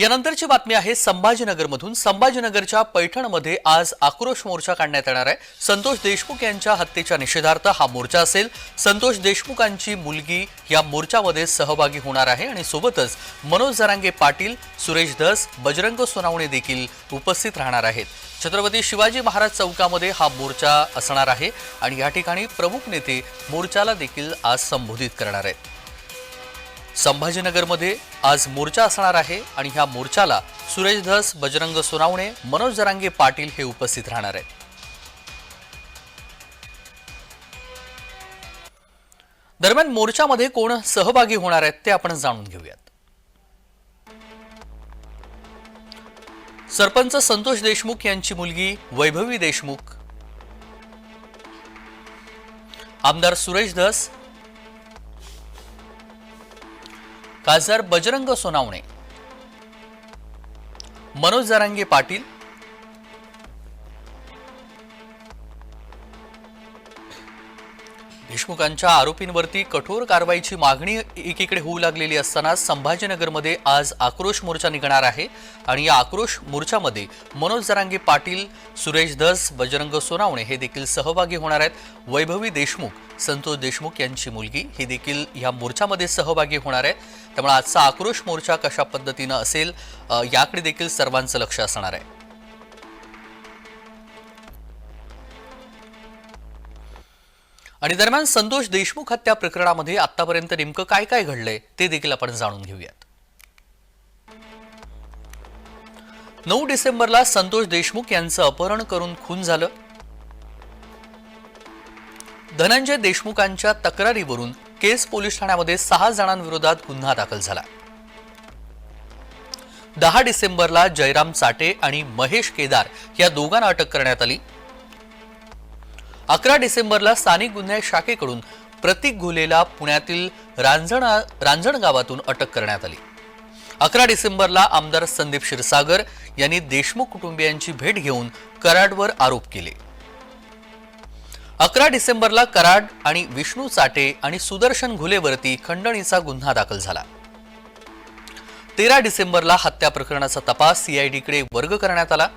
यानंतरची बातमी आहे संभाजीनगरमधून. संभाजीनगरच्या पैठणमध्ये आज आक्रोश मोर्चा काढण्यात येणार आहे. संतोष देशमुख यांच्या हत्येच्या निषेधार्थ हा मोर्चा असेल. संतोष देशमुखांची मुलगी या मोर्चामध्ये सहभागी होणार आहे आणि सोबतच मनोज जरांगे पाटील सुरेश धस बजरंग सोनावणे देखील उपस्थित राहणार आहेत. छत्रपती शिवाजी महाराज चौकामध्ये हा मोर्चा असणार आहे आणि या ठिकाणी प्रमुख नेते मोर्चाला देखील आज संबोधित करणार आहेत. संभाजीनगरमध्ये आज मोर्चा असणार आहे आणि ह्या मोर्चाला सुरेश धस बजरंग सोनावणे मनोज जरांगे पाटील हे उपस्थित राहणार आहेत. दरम्यान मोर्चामध्ये कोण सहभागी होणार आहेत ते आपण जाणून घेऊयात. सरपंच संतोष देशमुख यांची मुलगी वैभवी देशमुख. आमदार सुरेश धस खासदार बजरंग सोनावणे मनोज जरांगे पाटील देशमुखांच्या आरोपींवरती कठोर कारवाईची मागणी एकीकडे होऊ लागलेली असताना संभाजीनगरमध्ये आज आक्रोश मोर्चा निघणार आहे आणि या आक्रोश मोर्चामध्ये मनोज जरांगे पाटील सुरेश धस बजरंग सोनावणे हे देखील सहभागी होणार आहेत. वैभवी देशमुख संतोष देशमुख यांची मुलगी ही देखील या मोर्चामध्ये सहभागी होणार आहे त्यामुळे आजचा आक्रोश मोर्चा कशा पद्धतीनं असेल याकडे देखील सर्वांचं लक्ष असणार आहे. आणि दरम्यान संतोष देशमुख हत्या प्रकरणामध्ये आतापर्यंत नेमकं काय काय घडलंय ते देखील आपण जाणून घेऊयात. नऊ डिसेंबरला संतोष देशमुख यांचं अपहरण करून खून झालं. धनंजय देशमुखांच्या तक्रारीवरून केस पोलीस ठाण्यामध्ये सहा जणांविरोधात गुन्हा दाखल झाला. दहा डिसेंबरला जयराम चाटे आणि महेश केदार या दोघांना अटक करण्यात आली. अकरा डिसेंबरला स्थानिक गुन्हे शाखेकडून प्रतीक घुलेला पुण्यातील रांजणा रांजण गावातून अटक करण्यात आली. अकरा डिसेंबरला आमदार संदीप क्षीरसागर यांनी देशमुख कुटुंबियांची भेट घेऊन कराडवर आरोप केले. अकरा डिसेंबरला कराड आणि विष्णू चाटे आणि सुदर्शन घुलेवरती खंडणीचा गुन्हा दाखल झाला. तेरा डिसेंबरला हत्या प्रकरणाचा तपास सीआयडीकडे वर्ग करण्यात आला.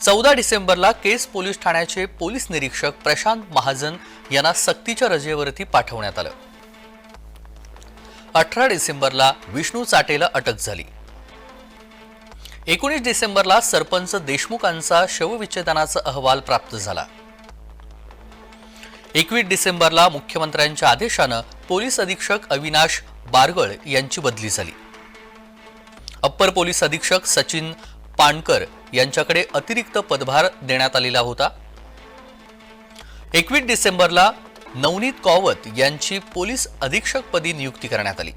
चौदा डिसेंबरला केस पोलीस ठाण्याचे पोलीस निरीक्षक प्रशांत महाजन यांना सक्तीच्या रजेवरती पाठवण्यात आलं. अठरा डिसेंबरला विष्णू चाटेला अटक झाली. एकोणीस डिसेंबरला सरपंच देशमुखांचा शवविच्छेदनाचा अहवाल प्राप्त झाला. एकवीस डिसेंबरला मुख्यमंत्र्यांच्या आदेशानं पोलीस अधीक्षक अविनाश बारगळ यांची बदली झाली. अप्पर पोलीस अधीक्षक सचिन पाणकर यांच्याकडे अतिरिक्त पदभार देण्यात आलेला होता. एकवीस डिसेंबरला नवनीत कौवत यांची पोलीस अधीक्षकपदी नियुक्ती करण्यात आली.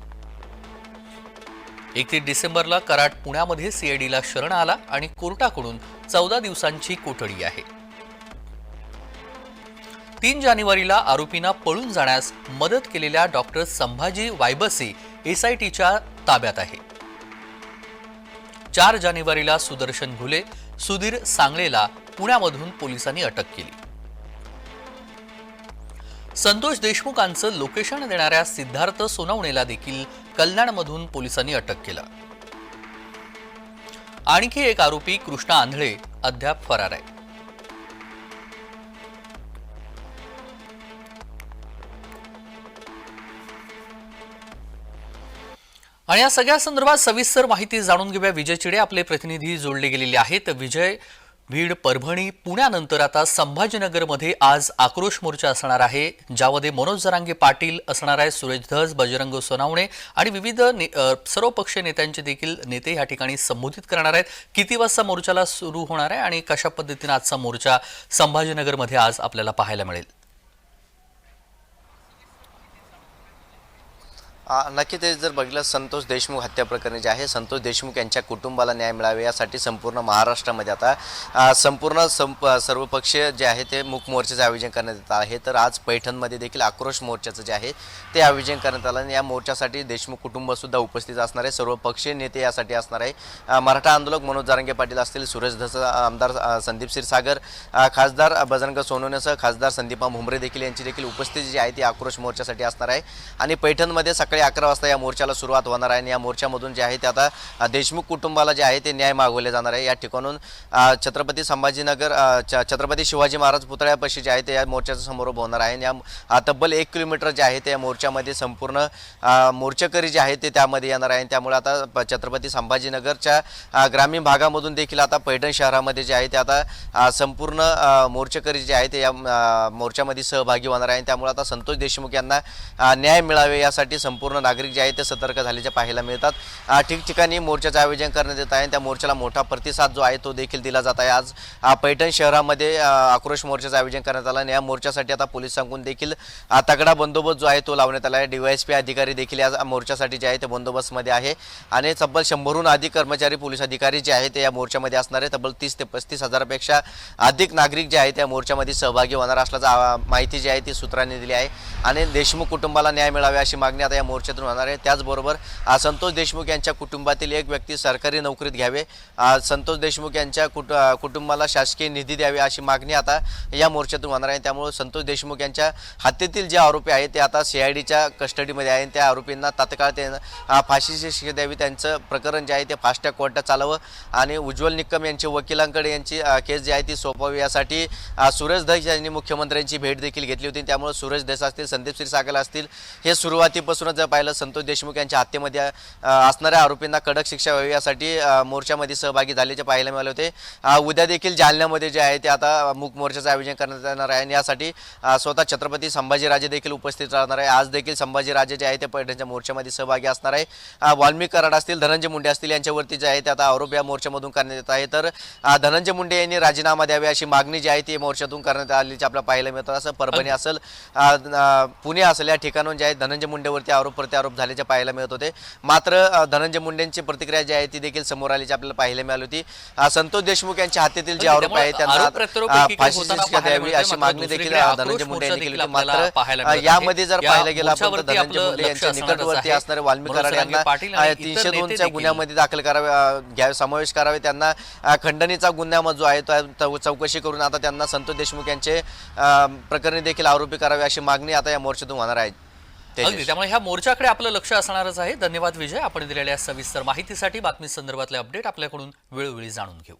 एकतीस डिसेंबरला कराड पुण्यामध्ये सीआयडीला शरण आला आणि कोर्टाकडून चौदा दिवसांची कोठडी आहे. तीन जानेवारीला आरोपींना पळून जाण्यास मदत केलेल्या डॉक्टर संभाजी वायबसे एसआयटीच्या ताब्यात आहे. चार जानेवारीला सुदर्शन घुले सुधीर सांगळेला पुण्यामधून पोलिसांनी अटक केली. संतोष देशमुखांचं लोकेशन देणाऱ्या सिद्धार्थ सोनवणेला देखील कल्याणमधून पोलिसांनी अटक केलं. आणखी एक आरोपी कृष्णा आंधळे अद्याप फरार आहे. आणि या सगळ्या संदर्भात सविस्तर माहिती जाणून घेऊया. विजय चिडे आपले प्रतिनिधी जोडले गेलेले आहेत. विजय बीड परभणी पुण्यानंतर आता संभाजीनगरमध्ये आज आक्रोश मोर्चा असणार आहे. ज्यामध्ये मनोज जरांगे पाटील असणार आहे सुरेश धस बजरंग सोनावणे आणि विविध ने- सर्व पक्षीय नेत्यांचे देखील नेते या ठिकाणी संबोधित करणार आहेत. किती वाजता मोर्चाला सुरू होणार आहे आणि कशा पद्धतीने आजचा मोर्चा संभाजीनगरमध्ये आज आपल्याला पाहायला मिळेल? नक्की ते जर बघितलं संतोष देशमुख हत्या प्रकरणी जे आहे संतोष देशमुख यांच्या कुटुंबाला न्याय मिळावे यासाठी संपूर्ण महाराष्ट्रामध्ये आता संपूर्ण संप सर्वपक्षीय जे आहे ते मूक मोर्चाचे आयोजन करण्यात येत आहे. तर आज पैठणमध्ये देखील आक्रोश मोर्चाचं जे आहे ते आयोजन करण्यात आलं आणि या मोर्चासाठी देशमुख कुटुंबसुद्धा उपस्थित असणार आहे. सर्व पक्षीय नेते यासाठी असणार आहे. मराठा आंदोलक मनोज जारंगे पाटील असतील सुरेश धस आमदार संदीप क्षीरसागर खासदार बजरंग सोनवण्यासह खासदार संदीपा भुमरे देखील यांची देखील उपस्थिती जी आहे ती आक्रोश मोर्चासाठी असणार आहे. आणि पैठणमध्ये सकाळी संध्याकाळी अकरा वाजता या मोर्चाला सुरुवात होणार आहे आणि या मोर्चामधून जे आहे ते आता देशमुख कुटुंबाला जे आहे ते न्याय मागवले जाणार आहे. या ठिकाणून छत्रपती संभाजीनगर छ- छत्रपती शिवाजी महाराज पुतळ्यापाशी जे आहे ते या मोर्चाचा समारोप होणार आहे आणि या तब्बल एक किलोमीटर जे आहे ते या मोर्चामध्ये संपूर्ण मोर्चेकरी जे आहे ते त्यामध्ये येणार आहे. आणि त्यामुळे आता छत्रपती संभाजीनगरच्या ग्रामीण भागामधून देखील आता पैठण शहरामध्ये जे आहे ते आता संपूर्ण मोर्चेकरी जे आहे ते या मोर्चामध्ये सहभागी होणार आहे. आणि त्यामुळे आता संतोष देशमुख यांना न्याय मिळावे यासाठी संपूर्ण नागरिक जे आहे ते सतर्क झाल्याचे पाहायला मिळतात. ठिकठिकाणी मोर्चाचं आयोजन करण्यात येत आहे. आणि त्या मोर्चाला मोठा प्रतिसाद जो आहे तो देखील दिला जात आहे. आज पैठण शहरामध्ये आक्रोश मोर्चाचं आयोजन करण्यात आलं आणि या मोर्चासाठी आता पोलिसांकडून देखील तगडा बंदोबस्त जो आहे तो लावण्यात आला आहे. डीवायएसपी अधिकारी देखील या मोर्चासाठी जे आहे ते बंदोबस्तमध्ये आहे. आणि तब्बल शंभरहून अधिक कर्मचारी पोलीस अधिकारी जे आहे ते या मोर्चामध्ये असणार आहे तब्बल तीस ते पस्तीस हजारापेक्षा अधिक नागरिक जे आहेत त्या मोर्चामध्ये सहभागी होणार असल्याचं माहिती जी आहे ती सूत्रांनी दिली आहे. आणि देशमुख कुटुंबाला न्याय मिळावे अशी मागणी आता या मोर्चातून होणार आहे. त्याचबरोबर संतोष देशमुख यांच्या कुटुंबातील एक व्यक्ती सरकारी नोकरीत घ्यावे. संतोष देशमुख यांच्या कुट कुटुंबाला शासकीय निधी द्यावे अशी मागणी आता या मोर्चातून होणार आहे. त्यामुळे संतोष देशमुख यांच्या हत्येतील जे आरोपी आहेत ते आता सी आय डीच्या कस्टडीमध्ये आहे आणि त्या आरोपींना तात्काळ ते फाशीची शिक्षा द्यावी. त्यांचं प्रकरण जे आहे ते फास्ट ट्रॅक कोर्टात चालावं. आणि उज्ज्वल निकम यांचे वकिलांकडे यांची केस जी आहे ती सोपावी यासाठी सुरेश धस यांनी मुख्यमंत्र्यांची भेट देखील घेतली होती. त्यामुळे सुरेश धस असतील संदीप क्षीरसागर असतील हे सुरुवातीपासूनच जर पाहिलं संतोष देशमुख यांच्या हत्येमध्ये असणाऱ्या आरोपींना कडक शिक्षा व्हावी यासाठी मोर्चामध्ये सहभागी झाल्याचे पाहायला मिळाले होते. उद्या देखील जालन्यामध्ये जे आहे ते आता मूक मोर्चाचं आयोजन करण्यात येणार आहे. आणि यासाठी स्वतः छत्रपती संभाजीराजे देखील उपस्थित राहणार आहे. आज देखील संभाजीराजे जे आहे ते पैठणच्या मोर्चामध्ये सहभागी असणार आहे. वाल्मिक कराड असतील धनंजय मुंडे असतील यांच्यावरती जे आहे ते आता आरोप या मोर्चामधून करण्यात येत आहे. तर धनंजय मुंडे यांनी राजीनामा द्यावे अशी मागणी जी आहे ती मोर्चातून करण्यात आल्याची आपल्याला पाहायला मिळतात. असं परभणी असेल पुणे असेल या ठिकाणून जे आहे धनंजय मुंडेवरती आरोप प्रत्यारोप झाल्याचे पाहायला मिळत होते मात्र धनंजय मुंडेंची प्रतिक्रिया जी आहे ती देखील समोर आल्याची आपल्याला पाहायला मिळाली होती संतोष देशमुख यांच्या हत्येतील जे आरोप त्यांना आरोप एकीकडे फाशीची होताना शिक्षा पाहायला द्यावी अशी मागणी देखील धनंजय मुंडे यांनी केली होती मात्र पाहायला आहे. यामध्ये जर या पाहिलं गेलं आपण धनंजय मुंडे यांच्या निकटवर्ती आहे. असणारे वाल्मिक कराड यांना तीनशे दोनच्या. गुन्ह्यामध्ये दाखल करावे घ्यावे समावेश करावे त्यांना खंडणीचा गुन्हा जो आहे तो चौकशी करून आता त्यांना संतोष देशमुख यांचे प्रकरणी देखील आरोपी करावे अशी मागणी आता या मोर्चातून होणार आहे अगदी. त्यामुळे ह्या मोर्चाकडे आपलं लक्ष असणारच आहे. धन्यवाद विजय. आपण दिलेल्या सविस्तर माहितीसाठी बातमी संदर्भातले अपडेट आपल्याकडून वेळोवेळी जाणून घेऊ.